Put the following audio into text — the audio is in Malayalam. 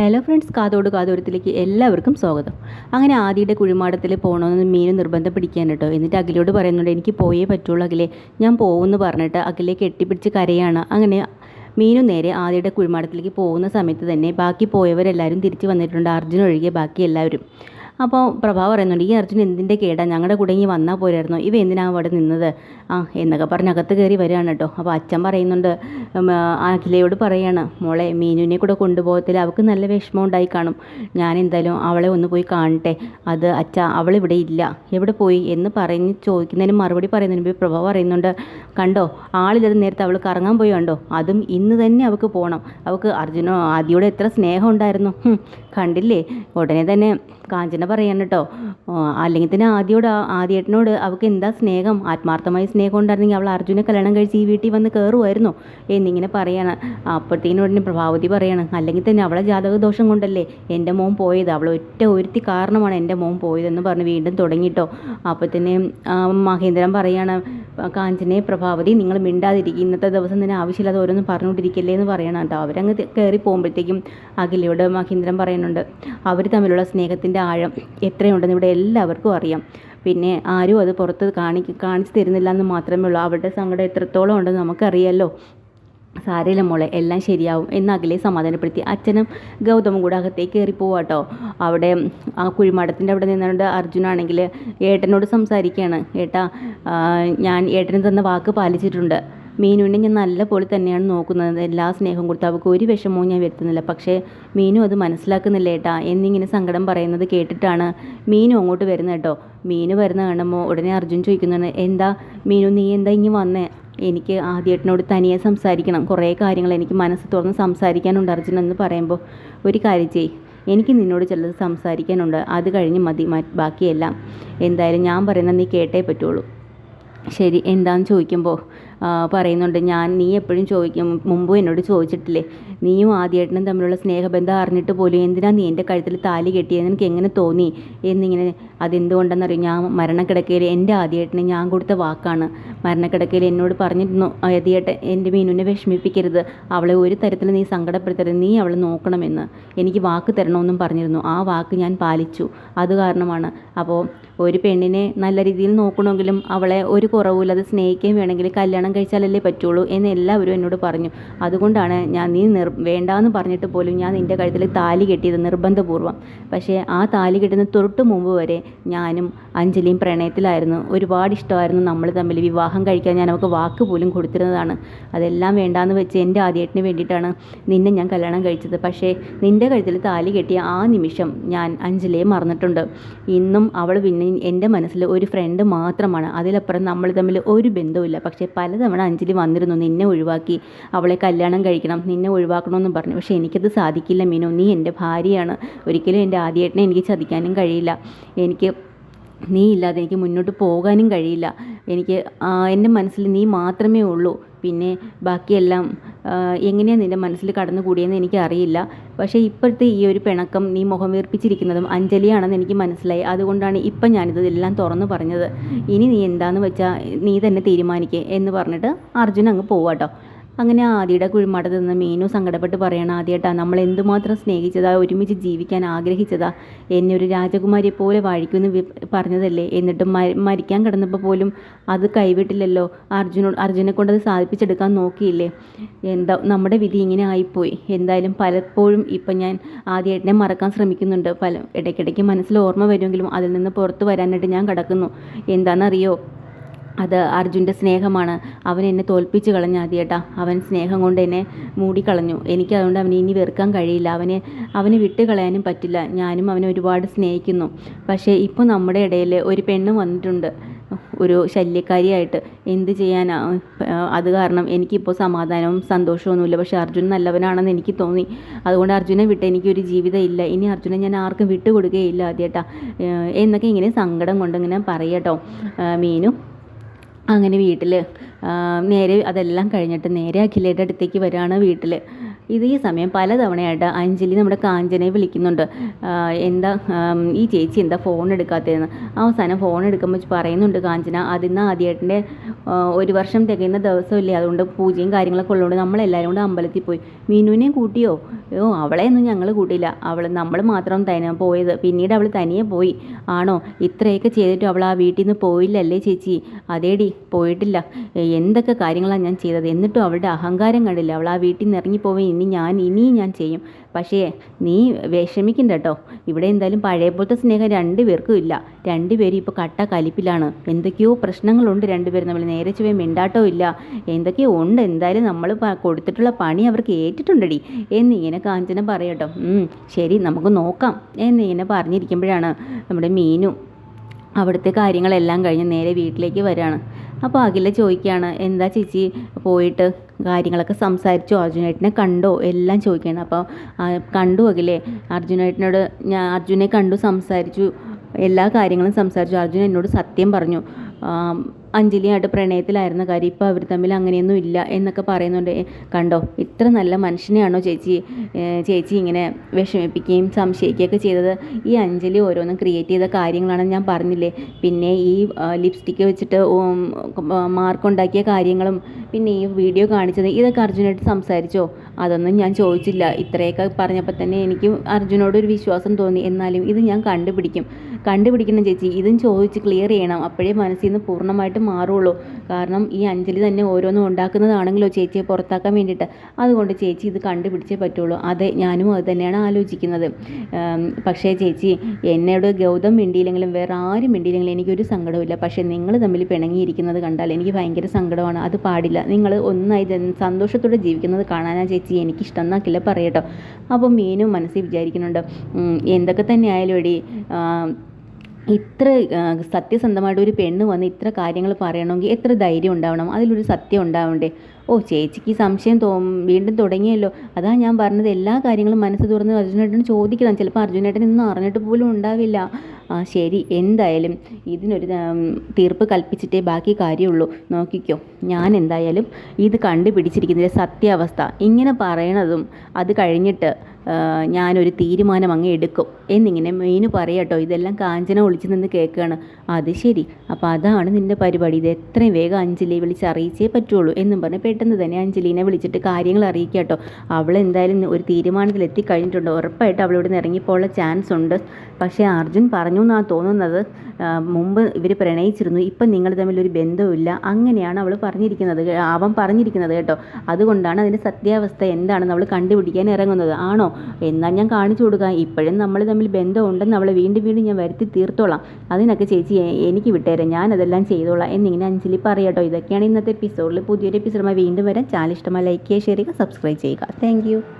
ഹലോ ഫ്രണ്ട്സ് കാതോട് കാതോരത്തിലേക്ക് എല്ലാവർക്കും സ്വാഗതം. അങ്ങനെ ആദ്യയുടെ കുഴിമാടത്തിൽ പോകണമെന്ന് മീൻ നിർബന്ധം പിടിക്കാൻ കേട്ടോ. എന്നിട്ട് അഖിലോട് പറയുന്നുണ്ട് എനിക്ക് പോയേ പറ്റുള്ളൂ അഖിലെ. ഞാൻ പോകുമെന്ന് പറഞ്ഞിട്ട് അഖിലെ കെട്ടിപ്പിടിച്ച് കരയാണ്. അങ്ങനെ മീനു നേരെ ആദ്യയുടെ കുഴിമാടത്തിലേക്ക് പോകുന്ന സമയത്ത് തന്നെ ബാക്കി പോയവരെല്ലാവരും തിരിച്ചു വന്നിട്ടുണ്ട്. അർജുൻ ഒഴികെ ബാക്കി എല്ലാവരും. അപ്പോൾ പ്രഭ പറയുന്നുണ്ട് ഈ അർജുൻ എന്തിന്റെ കേടാ? ഞങ്ങളുടെ കൂടെ ഇനി വന്നാൽ പോരായിരുന്നു? ഇവ എന്തിനാണ് അവിടെ നിന്നത്? ആ എന്നൊക്കെ പറഞ്ഞ് അകത്ത് കയറി വരികയാണ് കേട്ടോ അപ്പോൾ അച്ഛൻ പറയുന്നുണ്ട് അഖിലയോട് പറയാണ് മോളെ മീനുവിനെ കൂടെ കൊണ്ടുപോകത്തിൽ അവൾക്ക് നല്ല വിഷമം ഉണ്ടായി കാണും. ഞാൻ എന്തായാലും അവളെ ഒന്ന് പോയി കാണട്ടെ. അത് അച്ഛ അവളിവിടെ ഇല്ല. എവിടെ പോയി? എന്ന് പറഞ്ഞ് ചോദിക്കുന്നതിന് മറുപടി പറയുന്നതിന് മുമ്പ് പ്രഭ പറയുന്നുണ്ട് കണ്ടോ ആളില്ലാതെ നേരത്തെ അവൾ കറങ്ങാൻ പോയി കണ്ടോ? അതും ഇന്ന് തന്നെ അവൾക്ക് പോകണം അവൾക്ക് അർജുനോ ആദ്യയോട് എത്ര സ്നേഹം ഉണ്ടായിരുന്നു. കണ്ടില്ലേ? ഉടനെ തന്നെ കാഞ്ചന പറയാൻ കേട്ടോ അല്ലെങ്കിൽ തന്നെ ആദ്യയോട് ആ- ആദ്യേട്ടനോട് അവൾക്ക് എന്താ സ്നേഹം? ആത്മാർത്ഥമായ സ്നേഹം ഉണ്ടായിരുന്നെങ്കിൽ അവൾ അർജുനെ കല്യാണം കഴിച്ച് ഈ വീട്ടിൽ വന്ന് കയറുമായിരുന്നു എന്നിങ്ങനെ പറയാണ്. അപ്പോഴത്തേനും ഉടനെ പ്രഭാവതി പറയാണ് അല്ലെങ്കിൽ തന്നെ അവളെ ജാതക ദോഷം കൊണ്ടല്ലേ എന്റെ മോൻ പോയത്? അവൾ ഒറ്റ ഒരുത്തി കാരണമാണ് എന്റെ മോൻ പോയതെന്ന് പറഞ്ഞ് വീണ്ടും തുടങ്ങിയിട്ടോ അപ്പോൾ തന്നെ മഹേന്ദ്രൻ പറയാണ് കാഞ്ചനെ പ്രഭാവതി നിങ്ങൾ മിണ്ടാതിരിക്കും. ഇന്നത്തെ ദിവസം തന്നെ ആവശ്യമില്ലാതെ ഓരോന്നും പറഞ്ഞുകൊണ്ടിരിക്കല്ലേ എന്ന് പറയണം കേട്ടോ. അവരങ്ങ് കയറി പോകുമ്പോഴത്തേക്കും അഖിലയോട് മഹീന്ദ്രൻ പറയുന്നുണ്ട് അവർ തമ്മിലുള്ള സ്നേഹത്തിന്റെ ആഴം എത്രയുണ്ടെന്ന് ഇവിടെ എല്ലാവർക്കും അറിയാം. പിന്നെ ആരും അത് പുറത്ത് കാണി കാണിച്ചു തരുന്നില്ല എന്ന് മാത്രമേ ഉള്ളൂ. അവരുടെ സങ്കടം എത്രത്തോളം ഉണ്ടെന്ന് നമുക്കറിയാമല്ലോ സാരയില്ല മോളെ എല്ലാം ശരിയാവും എന്ന് അഖിലെ സമാധാനപ്പെടുത്തി അച്ഛനും ഗൗതമും കൂടെ അകത്തേക്ക് കയറി പോവാട്ടോ അവിടെ ആ കുഴിമാടത്തിന്റെ അവിടെ നിന്നുകൊണ്ട് അർജുനാണെങ്കിൽ ഏട്ടനോട് സംസാരിക്കുകയാണ്. ഏട്ടാ ഞാൻ ഏട്ടന് തന്ന വാക്ക് പാലിച്ചിട്ടുണ്ട്. മീനുവിനെ ഞാൻ നല്ല പോലെ തന്നെയാണ് നോക്കുന്നത്. എല്ലാ സ്നേഹം കൊടുത്ത് അവൾക്ക് ഒരു വിഷമവും ഞാൻ വരുത്തുന്നില്ല. പക്ഷേ മീനു അത് മനസ്സിലാക്കുന്നില്ല ഏട്ടാ. എന്നിങ്ങനെ സങ്കടം പറയുന്നത് കേട്ടിട്ടാണ് മീനു അങ്ങോട്ട് വരുന്നത് കേട്ടോ മീനു വരുന്ന കാണുമ്പോൾ ഉടനെ അർജുൻ ചോദിക്കുന്നതാണ് എന്താ മീനു നീ എന്താ ഇങ്ങനെ വന്നേ? എനിക്ക് ആദ്യേട്ടനോട് തനിയെ സംസാരിക്കണം. കുറേ കാര്യങ്ങൾ എനിക്ക് മനസ്സ് തുറന്ന് സംസാരിക്കാനുണ്ട് അർജുൻ എന്ന് പറയുമ്പോൾ. ഒരു കാര്യം ചെയ്. എനിക്ക് നിന്നോട് ചിലത് സംസാരിക്കാനുണ്ട്. അത് കഴിഞ്ഞ് മതി. ബാക്കിയെല്ലാം. എന്തായാലും ഞാൻ പറയുന്നത് നീ കേട്ടേ പറ്റുള്ളൂ. ശരി. എന്താന്ന് ചോദിക്കുമ്പോൾ പറയുന്നുണ്ട് ഞാൻ നീ എപ്പോഴും ചോദിക്കും മുമ്പും എന്നോട് ചോദിച്ചിട്ടില്ലേ? നീയും ആദ്യേട്ടനും തമ്മിലുള്ള സ്നേഹബന്ധം അറിഞ്ഞിട്ട് പോലും എന്തിനാ നീ എന്റെ കഴുത്തിൽ താലി കെട്ടിയത് നിനക്ക് എങ്ങനെ തോന്നി? എന്നിങ്ങനെ അതെന്തുകൊണ്ടെന്നറിയും? ഞാൻ മരണക്കിടക്കയിൽ എന്റെ ആദ്യേട്ടന് ഞാൻ കൊടുത്ത വാക്കാണ്. മരണക്കിടക്കയിൽ എന്നോട് പറഞ്ഞിരുന്നു ആദ്യേട്ടൻ എന്റെ മീനുവിനെ വിഷമിപ്പിക്കരുത്. അവളെ ഒരു തരത്തിൽ നീ സങ്കടപ്പെടുത്തരുത്. നീ അവളെ നോക്കണമെന്ന്. എനിക്ക് വാക്ക് തരണമെന്നും പറഞ്ഞിരുന്നു. ആ വാക്ക് ഞാൻ പാലിച്ചു. അത് കാരണമാണ്. അപ്പോൾ ഒരു പെണ്ണിനെ നല്ല രീതിയിൽ നോക്കണമെങ്കിലും അവളെ ഒരു കുറവുമില്ലാതെ സ്നേഹിക്കുകയും വേണമെങ്കിൽ കല്യാണം കഴിച്ചാലല്ലേ പറ്റുള്ളൂ എന്ന് എല്ലാവരും എന്നോട് പറഞ്ഞു. അതുകൊണ്ടാണ് ഞാൻ നീ നിർ വേണ്ടാന്ന് പറഞ്ഞിട്ട് പോലും ഞാൻ നിന്റെ കഴുത്തിൽ താലി കെട്ടിയത് നിർബന്ധപൂർവം. പക്ഷേ ആ താലി കെട്ടുന്ന തൊട്ട് മുമ്പ് വരെ ഞാനും അഞ്ജലിയും പ്രണയത്തിലായിരുന്നു. ഒരുപാട് ഇഷ്ടമായിരുന്നു നമ്മൾ തമ്മിൽ വിവാഹം കഴിക്കാൻ. ഞാൻ അവൾക്ക് വാക്ക് പോലും കൊടുത്തിരുന്നതാണ്. അതെല്ലാം വേണ്ടാന്ന് വെച്ച് എന്റെ ആദ്യേട്ടന് വേണ്ടിയിട്ടാണ് നിന്നെ ഞാൻ കല്യാണം കഴിച്ചത്. പക്ഷേ നിന്റെ കഴുത്തിൽ താലി കെട്ടിയ ആ നിമിഷം ഞാൻ അഞ്ജലിയെ മറന്നിട്ടുണ്ട്. ഇന്നും അവൾ പിന്നെ എന്റെ മനസ്സിൽ ഒരു ഫ്രണ്ട് മാത്രമാണ്. അതിലപ്പുറം നമ്മൾ തമ്മിൽ ഒരു ബന്ധവുമില്ല. പക്ഷേ പലതവണ അഞ്ജലി വന്നിരുന്നു നിന്നെ ഒഴിവാക്കി അവളെ കല്യാണം കഴിക്കണം നിന്നെ ഒഴിവാക്കണമെന്നും പറഞ്ഞു. പക്ഷേ എനിക്കത് സാധിക്കില്ല മീനു. നീ എന്റെ ഭാര്യയാണ്. ഒരിക്കലും എന്റെ ആദ്യേട്ടനെ എനിക്ക് ചതിക്കാനും കഴിയില്ല. എനിക്ക് നീ ഇല്ലാതെ എനിക്ക് മുന്നോട്ട് പോകാനും കഴിയില്ല. എനിക്ക് എന്റെ മനസ്സിൽ നീ മാത്രമേ ഉള്ളൂ. പിന്നെ ബാക്കിയെല്ലാം എങ്ങനെയാണ് നിന്റെ മനസ്സിൽ കടന്നു കൂടിയെന്ന് എനിക്കറിയില്ല. പക്ഷേ ഇപ്പോഴത്തെ ഈ ഒരു പിണക്കം നീ മുഖം വീർപ്പിച്ചിരിക്കുന്നതും അഞ്ജലിയാണെന്ന് എനിക്ക് മനസ്സിലായി. അതുകൊണ്ടാണ് ഇപ്പം ഞാനിത് എല്ലാം തുറന്നു പറഞ്ഞത്. ഇനി നീ എന്താന്ന് വെച്ചാൽ നീ തന്നെ തീരുമാനിക്കേ എന്ന് പറഞ്ഞിട്ട് അർജുൻ അങ്ങ് പോവാട്ടോ അങ്ങനെ ആദിയുടെ കുഴിമാടത്ത് നിന്ന് മീനു സങ്കടപ്പെട്ട് പറയണം ആദ്യമായിട്ടാ നമ്മൾ എന്തുമാത്രം സ്നേഹിച്ചതാ ഒരുമിച്ച് ജീവിക്കാൻ ആഗ്രഹിച്ചതാ. എന്നെ ഒരു രാജകുമാരിയെ പോലെ വാഴിക്കുമെന്ന് പറഞ്ഞതല്ലേ. എന്നിട്ടും മരിക്കാൻ കിടന്നപ്പോൾ പോലും അത് കൈവിട്ടില്ലല്ലോ. അർജുനെ കൊണ്ട് അത് സാധിപ്പിച്ചെടുക്കാൻ നോക്കിയില്ലേ. എന്താ നമ്മുടെ വിധി ഇങ്ങനെ ആയിപ്പോയി. എന്തായാലും പലപ്പോഴും ഇപ്പം ഞാൻ ആദ്യമായിട്ടിനെ മറക്കാൻ ശ്രമിക്കുന്നുണ്ട്. പല ഇടയ്ക്കിടയ്ക്ക് മനസ്സിൽ ഓർമ്മ വരുമെങ്കിലും അതിൽ നിന്ന് പുറത്തു വരാനായിട്ട് ഞാൻ കിടക്കുന്നു. എന്താണെന്നറിയോ? അത് അർജുന്റെ സ്നേഹമാണ്. അവൻ എന്നെ തോൽപ്പിച്ച് കളഞ്ഞ ആദ്യേട്ടാ. അവൻ സ്നേഹം കൊണ്ട് എന്നെ മൂടിക്കളഞ്ഞു. എനിക്ക് അതുകൊണ്ട് അവനെ ഇനി വെറുക്കാൻ കഴിയില്ല. അവനെ അവനെ വിട്ട് കളയാനും പറ്റില്ല. ഞാനും അവനെ ഒരുപാട് സ്നേഹിക്കുന്നു. പക്ഷേ ഇപ്പോൾ നമ്മുടെ ഇടയിൽ ഒരു പെണ്ണ് വന്നിട്ടുണ്ട്. ഒരു ശല്യക്കാരിയായിട്ട്. എന്ത് ചെയ്യാനാ? അത് കാരണം എനിക്കിപ്പോൾ സമാധാനവും സന്തോഷമൊന്നുമില്ല പക്ഷേ അർജുൻ നല്ലവനാണെന്ന് എനിക്ക് തോന്നി. അതുകൊണ്ട് അർജുനെ വിട്ട് എനിക്കൊരു ജീവിതം ഇല്ല. ഇനി അർജുനെ ഞാൻ ആർക്കും വിട്ടുകൊടുക്കുകയില്ല ആദ്യേട്ടാ. എന്നൊക്കെ ഇങ്ങനെ സങ്കടം കൊണ്ട് ഇങ്ങനെ പറയട്ടോ. മീനു അങ്ങനെ വീട്ടിൽ നേരെ അതെല്ലാം കഴിഞ്ഞിട്ട് നേരെ അഖിലയുടെ അടുത്തേക്ക് വരികയാണ് വീട്ടിൽ ഇത് ഈ സമയം പലതവണയായിട്ട് അഞ്ജലി നമ്മുടെ കാഞ്ചനയെ വിളിക്കുന്നുണ്ട്. എന്താ ഈ ചേച്ചി എന്താ ഫോൺ എടുക്കാത്തതെന്ന്. അവസാനം ഫോൺ എടുക്കുമ്പോൾ പറയുന്നുണ്ട് കാഞ്ചന അതിന്ന് ആദ്യേട്ടന്റെ ഒരു വർഷം തികയുന്ന ദിവസമില്ലേ അതുകൊണ്ട് പൂജയും കാര്യങ്ങളൊക്കെ ഉള്ളതുകൊണ്ട് നമ്മളെല്ലാവരും കൂടെ അമ്പലത്തിൽ പോയി. മീനുവിനെയും കൂട്ടിയോ? ഓ അവളെയൊന്നും ഞങ്ങൾ കൂട്ടിയില്ല. അവൾ നമ്മൾ മാത്രം തന്നെ പോയത്. പിന്നീട് അവൾ തനിയെ പോയി. ആണോ? ഇത്രയൊക്കെ ചെയ്തിട്ടും അവൾ ആ വീട്ടിൽ നിന്ന് പോയില്ലല്ലേ ചേച്ചി? അതേടി പോയിട്ടില്ല. എന്തൊക്കെ കാര്യങ്ങളാണ് ഞാൻ ചെയ്തത്? എന്നിട്ടും അവളുടെ അഹങ്കാരം കണ്ടില്ല. അവൾ ആ വീട്ടിൽ നിന്ന് ഇറങ്ങിപ്പോയി ഇനി ഞാൻ ഇനിയും ഞാൻ ചെയ്യും. പക്ഷേ നീ വിഷമിക്കണ്ട കേട്ടോ. ഇവിടെ എന്തായാലും പഴയ പോലത്തെ സ്നേഹം രണ്ടുപേർക്കും ഇല്ല. രണ്ടുപേരും ഇപ്പോൾ കട്ട കലിപ്പിലാണ്. എന്തൊക്കെയോ പ്രശ്നങ്ങളുണ്ട് രണ്ടുപേരും നമ്മൾ നേരെ ചുവ മിണ്ടാട്ടോ ഇല്ല. എന്തൊക്കെയോ ഉണ്ട്. എന്തായാലും നമ്മൾ കൊടുത്തിട്ടുള്ള പണി അവർക്ക് ഏറ്റിട്ടുണ്ടടി. എന്നിങ്ങനെ കാഞ്ചന പറയട്ടോ ശരി നമുക്ക് നോക്കാം. എന്നിങ്ങനെ പറഞ്ഞിരിക്കുമ്പോഴാണ് നമ്മുടെ മീനു അവിടുത്തെ കാര്യങ്ങളെല്ലാം കഴിഞ്ഞ് നേരെ വീട്ടിലേക്ക് വരികയാണ് അപ്പോൾ അഖില ചോദിക്കുകയാണ് എന്താ ചേച്ചി പോയിട്ട് കാര്യങ്ങളൊക്കെ സംസാരിച്ചോ. അർജുനേട്ടനെ കണ്ടോ. എല്ലാം ചോദിക്കുകയാണ്. അപ്പോൾ കണ്ടു അഖിലേ. അർജുനേട്ടനോട് ഞാൻ അർജുനെ കണ്ടു സംസാരിച്ചു. എല്ലാ കാര്യങ്ങളും സംസാരിച്ചു. അർജുൻ എന്നോട് സത്യം പറഞ്ഞു. അഞ്ജലിയായിട്ട് പ്രണയത്തിലായിരുന്ന കാര്യം ഇപ്പോൾ അവർ തമ്മിൽ അങ്ങനെയൊന്നും ഇല്ല എന്നൊക്കെ പറയുന്നുണ്ട്. കണ്ടോ? ഇത്ര നല്ല മനുഷ്യനെയാണോ ചേച്ചി ചേച്ചി ഇങ്ങനെ വിഷമിപ്പിക്കുകയും സംശയിക്കുകയൊക്കെ ചെയ്തത്? ഈ അഞ്ജലി ഓരോന്നും ക്രിയേറ്റ് ചെയ്ത കാര്യങ്ങളാണെന്ന് ഞാൻ പറഞ്ഞില്ലേ? പിന്നെ ഈ ലിപ്സ്റ്റിക്ക് വെച്ചിട്ട് മാർക്കുണ്ടാക്കിയ കാര്യങ്ങളും പിന്നെ ഈ വീഡിയോ കാണിച്ചത് ഇതൊക്കെ അർജുനായിട്ട് സംസാരിച്ചോ? അതൊന്നും ഞാൻ ചോദിച്ചില്ല. ഇത്രയൊക്കെ പറഞ്ഞപ്പോൾ തന്നെ എനിക്ക് അർജുനോട് ഒരു വിശ്വാസം തോന്നി. എന്നാലും ഇത് ഞാൻ കണ്ടുപിടിക്കും. കണ്ടുപിടിക്കണം ചേച്ചി. ഇതും ചോദിച്ച് ക്ലിയർ ചെയ്യണം. അപ്പോഴേ മനസ്സിൽ നിന്ന് പൂർണമായിട്ട് മാറുള്ളൂ. കാരണം ഈ അഞ്ജലി തന്നെ ഓരോന്നും ഉണ്ടാക്കുന്നതാണെങ്കിലോ ചേച്ചിയെ പുറത്താക്കാൻ വേണ്ടിയിട്ട്. അതുകൊണ്ട് ചേച്ചി ഇത് കണ്ടുപിടിച്ചേ പറ്റുള്ളൂ. അതെ ഞാനും അത് തന്നെയാണ് ആലോചിക്കുന്നത്. പക്ഷേ ചേച്ചി എന്നോട് ഗൗതം മിണ്ടിയില്ലെങ്കിലും വേറെ ആരും മിണ്ടിയില്ലെങ്കിലും എനിക്കൊരു സങ്കടമില്ല പക്ഷേ നിങ്ങൾ തമ്മിൽ പിണങ്ങിയിരിക്കുന്നത് കണ്ടാൽ എനിക്ക് ഭയങ്കര സങ്കടമാണ്. അത് പാടില്ല. നിങ്ങൾ ഒന്നായി സന്തോഷത്തോടെ ജീവിക്കുന്നത് കാണാനാ ചേച്ചി. എനിക്കിഷ്ടം എന്നാക്കില്ല പറയട്ടോ. അപ്പോൾ മീനും മനസ്സിൽ വിചാരിക്കുന്നുണ്ട്. എന്തൊക്കെ തന്നെ ആയാലും എടി ഇത്ര സത്യസന്ധമായിട്ട് ഒരു പെണ്ണ് വന്ന് ഇത്ര കാര്യങ്ങൾ പറയണമെങ്കിൽ എത്ര ധൈര്യം ഉണ്ടാവണം? അതിലൊരു സത്യം ഉണ്ടാവണ്ടേ? ഓ ചേച്ചിക്ക് ഈ സംശയം തോ വീണ്ടും തുടങ്ങിയല്ലോ. അതാ ഞാൻ പറഞ്ഞത് എല്ലാ കാര്യങ്ങളും മനസ്സ് തുറന്ന് അർജുനേട്ടന് ചോദിക്കണം. ചിലപ്പോൾ അർജുനേട്ടൻ ഇന്നും അറിഞ്ഞിട്ട് പോലും ഉണ്ടാവില്ല. ആ ശരി എന്തായാലും ഇതിനൊരു തീർപ്പ് കൽപ്പിച്ചിട്ടേ ബാക്കി കാര്യമുള്ളൂ. നോക്കിക്കോ ഞാൻ എന്തായാലും ഇത് കണ്ടുപിടിച്ചിരിക്കുന്നതിന്റെ സത്യാവസ്ഥ. ഇങ്ങനെ പറയണതും അത് കഴിഞ്ഞിട്ട് ഞാനൊരു തീരുമാനം അങ്ങ് എടുക്കും. എന്നിങ്ങനെ മെയിന് പറയട്ടോ ഇതെല്ലാം കാഞ്ചന ഒളിച്ചു നിന്ന് കേൾക്കുകയാണ് അത് ശരി. അപ്പോൾ അതാണ് നിന്റെ പരിപാടി. ഇത് എത്രയും വേഗം അഞ്ജലിയെ വിളിച്ച് അറിയിച്ചേ പറ്റുള്ളൂ. എന്നും പറഞ്ഞ് പെട്ടെന്ന് തന്നെ അഞ്ജലീനെ വിളിച്ചിട്ട് കാര്യങ്ങൾ അറിയിക്കാട്ടോ. കേട്ടോ അവൾ എന്തായാലും ഒരു തീരുമാനത്തിൽ എത്തിക്കഴിഞ്ഞിട്ടുണ്ട് ഉറപ്പായിട്ട് അവൾ ഇവിടെ നിന്ന് ഇറങ്ങിപ്പോയുള്ള ചാൻസ് ഉണ്ട്. പക്ഷേ അർജുൻ പറഞ്ഞു എന്നാണ് തോന്നുന്നത്. മുമ്പ് ഇവർ പ്രണയിച്ചിരുന്നു. ഇപ്പം നിങ്ങൾ തമ്മിൽ ഒരു ബന്ധവുമില്ല. അങ്ങനെയാണ് അവൾ പറഞ്ഞിരിക്കുന്നത്. അവൻ പറഞ്ഞിരിക്കുന്നത് കേട്ടോ. അതുകൊണ്ടാണ് അതിന്റെ സത്യാവസ്ഥ എന്താണെന്ന് അവൾ കണ്ടുപിടിക്കാൻ ഇറങ്ങുന്നത്. ആണോ? എന്നാൽ ഞാൻ കാണിച്ചു കൊടുക്കാം. ഇപ്പോഴും നമ്മൾ തമ്മിൽ ബന്ധമുണ്ടെന്ന് അവളെ വീണ്ടും വീണ്ടും ഞാൻ വരുത്തി തീർത്തോളാം. അതിനൊക്കെ ചേച്ചി എനിക്ക് വിട്ടേരാം. ഞാൻ അതെല്ലാം ചെയ്തോളാം. എന്നിങ്ങനെ അഞ്ജലി പറയാട്ടോ ഇതൊക്കെയാണ് ഇന്നത്തെ എപ്പിസോഡിൽ പുതിയൊരു എപ്പിസോഡുമായി വീണ്ടും വരാം. ചാനൽ ഇഷ്ടമായി ലൈക്ക് ചെയ്യുക ഷെയർ ചെയ്യുക സബ്സ്ക്രൈബ് ചെയ്യുക. താങ്ക്